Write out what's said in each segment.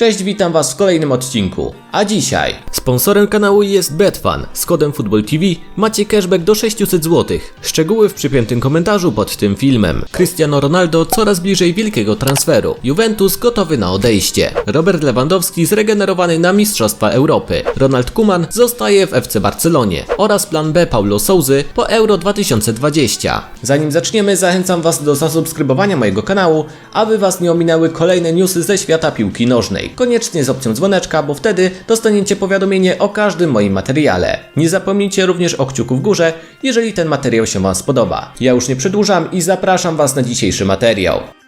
Cześć, witam Was w kolejnym odcinku. A dzisiaj sponsorem kanału jest Betfan. Z kodem FootballTV macie cashback do 600 zł. Szczegóły w przypiętym komentarzu pod tym filmem. Cristiano Ronaldo coraz bliżej wielkiego transferu. Juventus gotowy na odejście. Robert Lewandowski zregenerowany na Mistrzostwa Europy. Ronald Koeman zostaje w FC Barcelonie. Oraz plan B Paulo Souzy po Euro 2020. Zanim zaczniemy, zachęcam Was do zasubskrybowania mojego kanału, aby Was nie ominęły kolejne newsy ze świata piłki nożnej. Koniecznie z opcją dzwoneczka, bo wtedy dostaniecie powiadomienie o każdym moim materiale. Nie zapomnijcie również o kciuku w górze, jeżeli ten materiał się Wam spodoba. Ja już nie przedłużam i zapraszam Was na dzisiejszy materiał.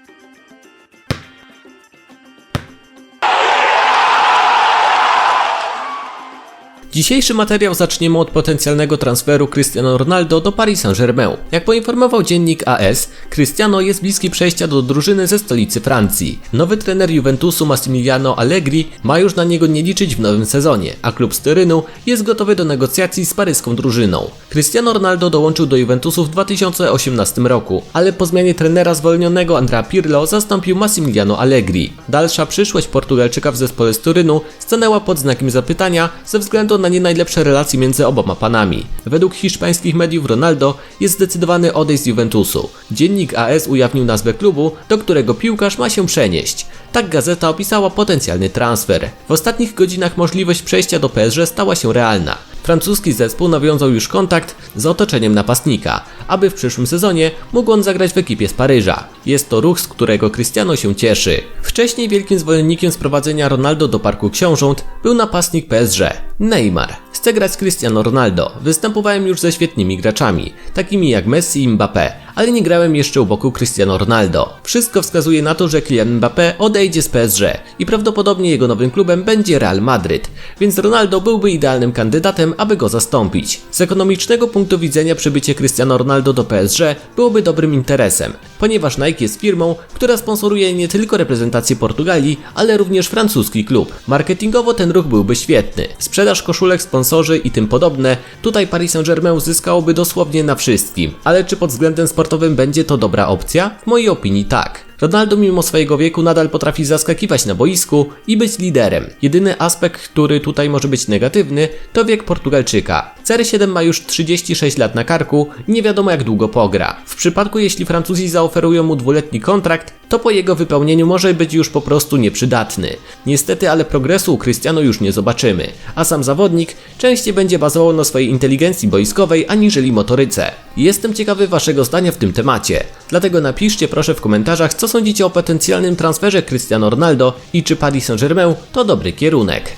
Dzisiejszy materiał zaczniemy od potencjalnego transferu Cristiano Ronaldo do Paris Saint-Germain. Jak poinformował dziennik AS, Cristiano jest bliski przejścia do drużyny ze stolicy Francji. Nowy trener Juventusu Massimiliano Allegri ma już na niego nie liczyć w nowym sezonie, a klub z Tyrynu jest gotowy do negocjacji z paryską drużyną. Cristiano Ronaldo dołączył do Juventusu w 2018 roku, ale po zmianie trenera zwolnionego Andrea Pirlo zastąpił Massimiliano Allegri. Dalsza przyszłość Portugalczyka w zespole z Turynu stanęła pod znakiem zapytania ze względu na nie najlepsze relacje między oboma panami. Według hiszpańskich mediów Ronaldo jest zdecydowany odejść z Juventusu. Dziennik AS ujawnił nazwę klubu, do którego piłkarz ma się przenieść. Tak gazeta opisała potencjalny transfer. W ostatnich godzinach możliwość przejścia do PSG stała się realna. Francuski zespół nawiązał już kontakt z otoczeniem napastnika, aby w przyszłym sezonie mógł on zagrać w ekipie z Paryża. Jest to ruch, z którego Cristiano się cieszy. Wcześniej wielkim zwolennikiem sprowadzenia Ronaldo do Parku Książąt był napastnik PSG, Neymar. Chcę grać z Cristiano Ronaldo. Występowałem już ze świetnymi graczami, takimi jak Messi i Mbappé, ale nie grałem jeszcze u boku Cristiano Ronaldo. Wszystko wskazuje na to, że Kylian Mbappé odejdzie z PSG i prawdopodobnie jego nowym klubem będzie Real Madryt, więc Ronaldo byłby idealnym kandydatem, aby go zastąpić. Z ekonomicznego punktu widzenia przybycie Cristiano Ronaldo do PSG byłoby dobrym interesem, ponieważ Nike jest firmą, która sponsoruje nie tylko reprezentację Portugalii, ale również francuski klub. Marketingowo ten ruch byłby świetny. Sprzedaż koszulek, sponsorzy i tym podobne, tutaj Paris Saint-Germain uzyskałoby dosłownie na wszystkim. Ale czy pod względem sportowym będzie to dobra opcja? W mojej opinii tak. Ronaldo mimo swojego wieku nadal potrafi zaskakiwać na boisku i być liderem. Jedyny aspekt, który tutaj może być negatywny, to wiek Portugalczyka. CR7 ma już 36 lat na karku nie wiadomo jak długo pogra. W przypadku jeśli Francuzi zaoferują mu dwuletni kontrakt, to po jego wypełnieniu może być już po prostu nieprzydatny. Niestety ale progresu u Cristiano już nie zobaczymy, a sam zawodnik częściej będzie bazował na swojej inteligencji boiskowej aniżeli motoryce. Jestem ciekawy waszego zdania w tym temacie, dlatego napiszcie proszę w komentarzach co sądzicie o potencjalnym transferze Cristiano Ronaldo i czy Paris Saint-Germain to dobry kierunek.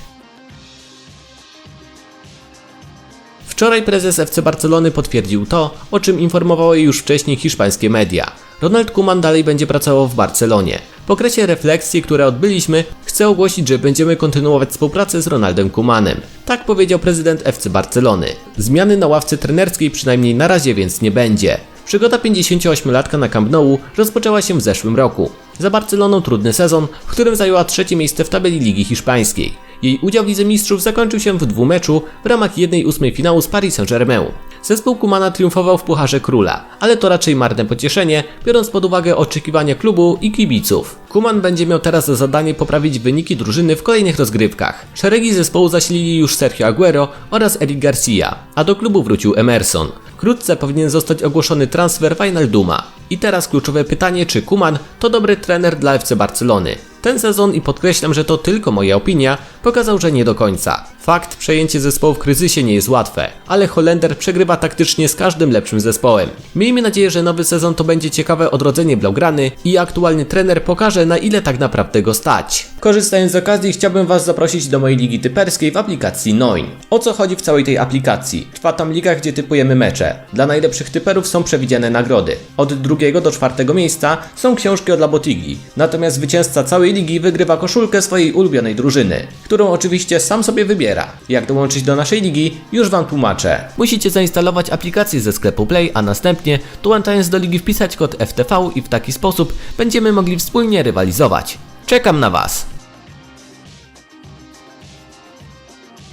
Wczoraj prezes FC Barcelony potwierdził to, o czym informowały już wcześniej hiszpańskie media. Ronald Koeman dalej będzie pracował w Barcelonie. Po okresie refleksji, które odbyliśmy, chcę ogłosić, że będziemy kontynuować współpracę z Ronaldem Koemanem. Tak powiedział prezydent FC Barcelony. Zmiany na ławce trenerskiej przynajmniej na razie więc nie będzie. Przygoda 58-latka na Camp Nou rozpoczęła się w zeszłym roku. Za Barceloną trudny sezon, w którym zajęła trzecie miejsce w tabeli Ligi Hiszpańskiej. Jej udział w Lidze Mistrzów zakończył się w dwumeczu w ramach 1-8 finału z Paris Saint-Germain. Zespół Kumana triumfował w Pucharze Króla, ale to raczej marne pocieszenie, biorąc pod uwagę oczekiwania klubu i kibiców. Kuman będzie miał teraz za zadanie poprawić wyniki drużyny w kolejnych rozgrywkach. Szeregi zespołu zasilili już Sergio Aguero oraz Eric Garcia, a do klubu wrócił Emerson. Wkrótce powinien zostać ogłoszony transfer Wijnalduma. I teraz kluczowe pytanie, czy Kuman to dobry trener dla FC Barcelony? Ten sezon, i podkreślam, że to tylko moja opinia, pokazał, że nie do końca. Fakt, przejęcie zespołu w kryzysie nie jest łatwe, ale Holender przegrywa taktycznie z każdym lepszym zespołem. Miejmy nadzieję, że nowy sezon to będzie ciekawe odrodzenie Blaugrany i aktualny trener pokaże na ile tak naprawdę go stać. Korzystając z okazji chciałbym Was zaprosić do mojej ligi typerskiej w aplikacji Noin. O co chodzi w całej tej aplikacji? Trwa tam liga, gdzie typujemy mecze. Dla najlepszych typerów są przewidziane nagrody. Od drugiego do czwartego miejsca są książki od Labotigi. Natomiast zwycięzca całej ligi wygrywa koszulkę swojej ulubionej drużyny, którą oczywiście sam sobie wybiera. Jak dołączyć do naszej ligi, już Wam tłumaczę. Musicie zainstalować aplikację ze sklepu Play, a następnie dołączając do ligi wpisać kod FTV i w taki sposób będziemy mogli wspólnie rywalizować. Czekam na Was!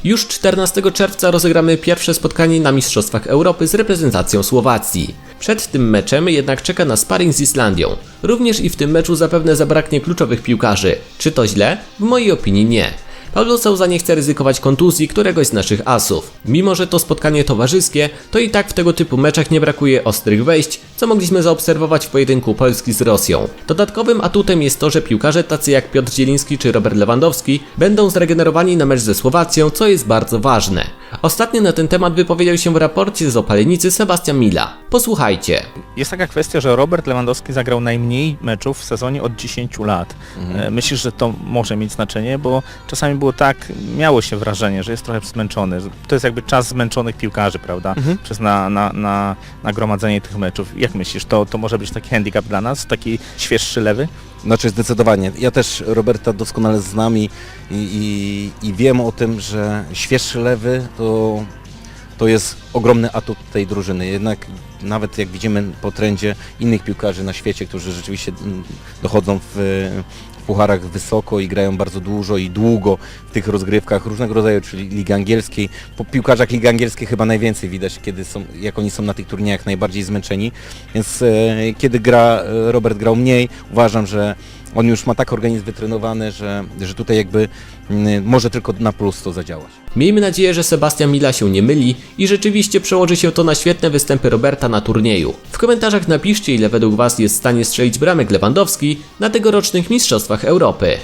Już 14 czerwca rozegramy pierwsze spotkanie na Mistrzostwach Europy z reprezentacją Słowacji. Przed tym meczem jednak czeka nas sparring z Islandią. Również i w tym meczu zapewne zabraknie kluczowych piłkarzy. Czy to źle? W mojej opinii nie. Paulo Souza nie chce ryzykować kontuzji któregoś z naszych asów. Mimo, że to spotkanie towarzyskie, to i tak w tego typu meczach nie brakuje ostrych wejść, co mogliśmy zaobserwować w pojedynku Polski z Rosją. Dodatkowym atutem jest to, że piłkarze tacy jak Piotr Zieliński czy Robert Lewandowski będą zregenerowani na mecz ze Słowacją, co jest bardzo ważne. Ostatnio na ten temat wypowiedział się w raporcie z Opalenicy Sebastian Mila. Posłuchajcie. Jest taka kwestia, że Robert Lewandowski zagrał najmniej meczów w sezonie od 10 lat. E, Myślisz, że to może mieć znaczenie, bo czasami było tak, miało się wrażenie, że jest trochę zmęczony. To jest jakby czas zmęczonych piłkarzy, prawda? Przez na, na, na, nagromadzenie tych meczów. Jak myślisz, to, to może być taki handicap dla nas, taki świeższy lewy? Znaczy zdecydowanie. Ja też Roberta doskonale znam i, i, i wiem o tym, że świeższy lewy to, to jest ogromny atut tej drużyny. Jednak nawet jak widzimy po trendzie innych piłkarzy na świecie, którzy rzeczywiście mm, dochodzą w, w pucharach wysoko i grają bardzo dużo i długo w tych rozgrywkach różnego rodzaju, czyli Ligi Angielskiej. Po piłkarzach Ligi Angielskiej chyba najwięcej widać, kiedy są, jak oni są na tych turniejach najbardziej zmęczeni. Więc e, kiedy gra, e, Robert grał mniej, uważam, że on już ma tak organizm wytrenowany, że, że tutaj jakby mm, może tylko na plus to zadziałać. Miejmy nadzieję, że Sebastian Mila się nie myli i rzeczywiście przełoży się to na świetne występy Roberta na turnieju. W komentarzach napiszcie, ile według Was jest w stanie strzelić bramek Lewandowski na tegorocznych Mistrzostwach Europy.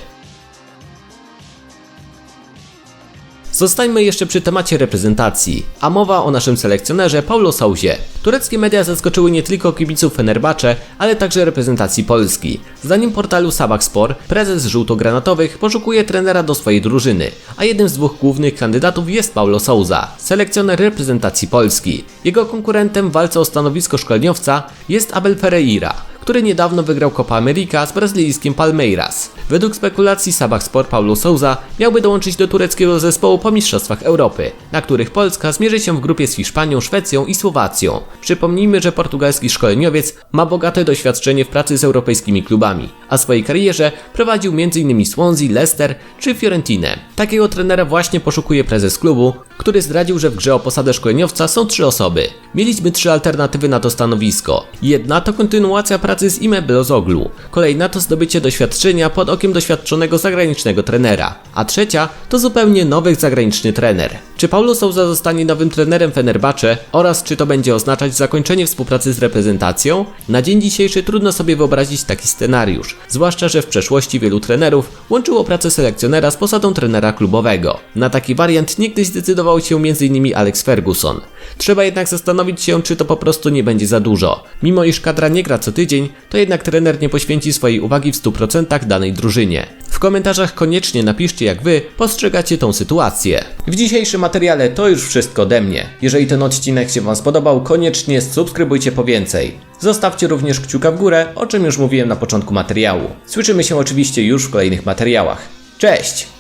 Zostańmy jeszcze przy temacie reprezentacji, a mowa o naszym selekcjonerze Paulo Souzie. Tureckie media zaskoczyły nie tylko kibiców Fenerbahce, ale także reprezentacji Polski. Zdaniem portalu Sabah Sport, prezes żółtogranatowych poszukuje trenera do swojej drużyny, a jednym z dwóch głównych kandydatów jest Paulo Souza, selekcjoner reprezentacji Polski. Jego konkurentem w walce o stanowisko szkoleniowca jest Abel Ferreira, który niedawno wygrał Copa America z brazylijskim Palmeiras. Według spekulacji Sabah Sport Paulo Souza miałby dołączyć do tureckiego zespołu po Mistrzostwach Europy, na których Polska zmierzy się w grupie z Hiszpanią, Szwecją i Słowacją. Przypomnijmy, że portugalski szkoleniowiec ma bogate doświadczenie w pracy z europejskimi klubami, a swojej karierze prowadził m.in. Swansea, Leicester czy Fiorentinę. Takiego trenera właśnie poszukuje prezes klubu, który zdradził, że w grze o posadę szkoleniowca są trzy osoby. Mieliśmy trzy alternatywy na to stanowisko. Jedna to kontynuacja pracy z Ime Blozoglu, kolejna to zdobycie doświadczenia pod okiem doświadczonego zagranicznego trenera, a trzecia to zupełnie nowy zagraniczny trener. Czy Paulo Souza zostanie nowym trenerem Fenerbahce oraz czy to będzie oznaczać zakończenie współpracy z reprezentacją? Na dzień dzisiejszy trudno sobie wyobrazić taki scenariusz, zwłaszcza, że w przeszłości wielu trenerów łączyło pracę selekcjonera z posadą trenera klubowego. Na taki wariant niegdyś zdecydował się m.in. Alex Ferguson. Trzeba jednak zastanowić się, czy to po prostu nie będzie za dużo. Mimo iż kadra nie gra co tydzień, to jednak trener nie poświęci swojej uwagi w 100% danej drużynie. W komentarzach koniecznie napiszcie, jak wy postrzegacie tą sytuację. W dzisiejszym materiale to już wszystko ode mnie. Jeżeli ten odcinek się Wam spodobał, koniecznie subskrybujcie po więcej. Zostawcie również kciuka w górę, o czym już mówiłem na początku materiału. Słyszymy się oczywiście już w kolejnych materiałach. Cześć!